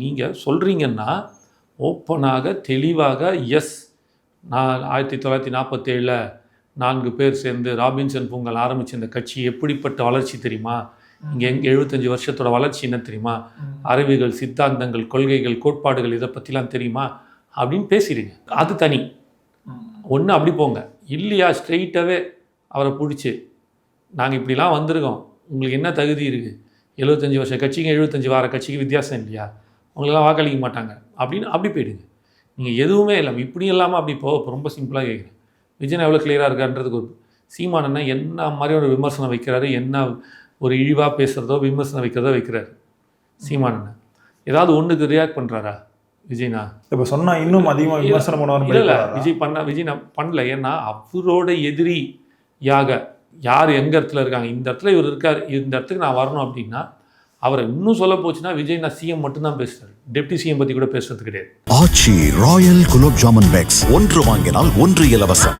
நீங்கள் சொல்கிறீங்கன்னா ஓப்பனாக தெளிவாக எஸ் நான் ஆயிரத்தி தொள்ளாயிரத்தி நாற்பத்தேழில் நான்கு பேர் சேர்ந்து ராபின்சன் பூங்கல் ஆரம்பித்த இந்த கட்சி எப்படிப்பட்ட வளர்ச்சி தெரியுமா? இங்கே எங்கே எழுபத்தஞ்சு வருஷத்தோட வளர்ச்சி என்ன தெரியுமா? அறிவுகள் சித்தாந்தங்கள் கொள்கைகள் கோட்பாடுகள் இதை பற்றிலாம் தெரியுமா? அப்படின்னு பேசிடுங்க. அது தனி. ஒன்று அப்படி போங்க. இல்லையா ஸ்ட்ரெயிட்டாகவே அவரை பிடிச்சி நாங்கள் இப்படிலாம் வந்திருக்கோம். உங்களுக்கு என்ன தகுதி இருக்குது எழுபத்தஞ்சி வருஷ கட்சிக்கு எழுபத்தஞ்சி வார கட்சிக்கு வித்தியாசம் இல்லையா? உங்களெல்லாம் வாக்களிக்க மாட்டாங்க. அப்படின்னு அப்படி போயிடுங்க நீங்கள் எதுவுமே இல்லாமல் இப்படி இல்லாமல் அப்படி போக ரொம்ப சிம்பிளாக கேட்குறேன் விஜயன் எவ்வளோ கிளியராக இருக்கான்றதுக்கு ஒரு சீமானன்னா என்ன மாதிரி ஒரு விமர்சனம் வைக்கிறாரு? என்ன ஒரு இழிவாக பேசுகிறதோ விமர்சனம் வைக்கிறதோ வைக்கிறாரு சீமானண்ணன் ஏதாவது ஒன்றுக்கு ரியாக்ட் பண்ணுறாரா விஜய்னா? இப்ப சொன்னா இன்னும் அதிகமா விமர்சனம் பண்ணுவார் இல்ல இல்ல. விஜய் பண்ண விஜய் நான் பண்ணல. ஏன்னா அவரோட எதிரி யாக யார் எங்க இடத்துல இருக்காங்க? இந்த இடத்துல இவர் இருக்கார். இந்த இடத்துக்கு நான் வரணும் அப்படின்னா அவரை இன்னும் சொல்ல போச்சுன்னா விஜய் நான் சிஎம் மட்டும்தான் பேசுறாரு. டெப்டி சிஎம் பத்தி கூட பேசுறது கிடையாது. Aachi royal gulab jamun packs. ஒன்று வாங்கினால் ஒன்று இலவசம்.